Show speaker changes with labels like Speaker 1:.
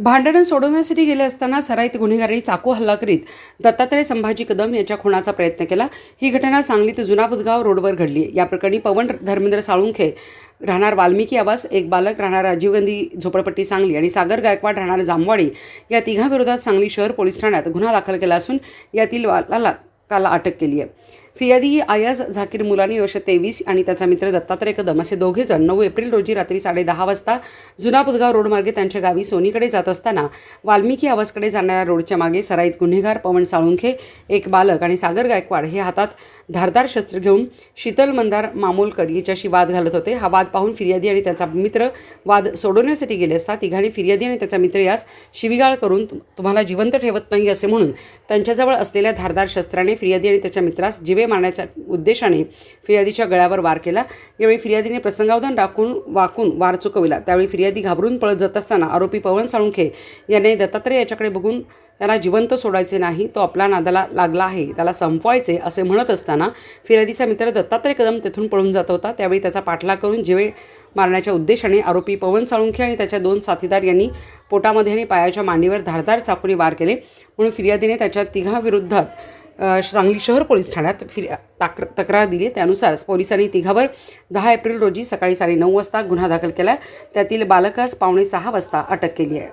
Speaker 1: भांडणं सोडवण्यासाठी गेले असताना सराईत गुन्हेगारांनी चाकू हल्ला करीत दत्तात्रय संभाजी कदम यांच्या खुनाचा प्रयत्न केला. ही घटना सांगलीत जुना बुधगाव रोडवर घडली. या प्रकरणी पवन धर्मेंद्र साळुंखे राहणार वाल्मिकी आवास एक बालक राहणार राजीव गांधी झोपडपट्टी सांगली आणि सागर गायकवाड राहणार जामवाडी या तिघांविरोधात सांगली शहर पोलीस ठाण्यात गुन्हा दाखल केला असून यातील वालाला काला अटक केली आहे. फिर्यादी आयाज झाकीर मुलानी वर्ष तेवीस आणि त्याचा मित्र दत्तात्रय कदम असे दोघे जण नऊ एप्रिल रोजी रात्री साडे दहा वाजता जुना पुदगाव रोडमार्गे त्यांच्या गावी सोनीकडे जात असताना वाल्मिकी आवाजकडे जाणाऱ्या रोडच्या मागे सराईत गुन्हेगार पवन साळुंखे एक बालक आणि सागर गायकवाड हे हातात धारदार शस्त्र घेऊन शीतल मंदार मामोलकर याच्याशी वाद घालत होते. हा वाद पाहून फिर्यादी आणि त्याचा मित्र वाद सोडवण्यासाठी गेले असता तिघांनी फिर्यादी आणि त्याचा मित्र यास शिवीगाळ करून तुम्हाला जिवंत ठेवत नाही असे म्हणून त्यांच्याजवळ असलेल्या धारदार शस्त्राने फिर्यादी आणि त्याच्या मित्रास जिवे मारण्याच्या उद्देशाने फिर्यादीच्या गळ्यावर वार केला. यावेळी फिर्यादीने प्रसंगावधान राखून वाकून वार चुकविला. त्यावेळी फिर्यादी घाबरून पळत जात असताना आरोपी पवन साळुंखे याने दत्तात्रय याच्याकडे बघून त्याला जिवंत सोडायचे नाही तो आपला नादाला लागला आहे त्याला संपवायचे असे म्हणत असताना फिर्यादीचा मित्र दत्तात्रय कदम तेथून पळून जात होता. त्यावेळी त्याचा पाठलाग करून जिवे मारण्याच्या उद्देशाने आरोपी पवन साळुंखे आणि त्याच्या दोन साथीदार यांनी पोटामध्ये आणि पायाच्या मांडीवर धारदार चाकूने वार केले. म्हणून फिर्यादीने त्याच्या तिघांविरोधात सांगली शहर पोलीस ठाण्यात फिर ताक तक्रार दिली. त्यानुसार पोलिसांनी तिघावर दहा एप्रिल रोजी सकाळी साडेनऊ वाजता गुन्हा दाखल केला. त्यातील बालकास पावणे सहा वाजता अटक केली आहे.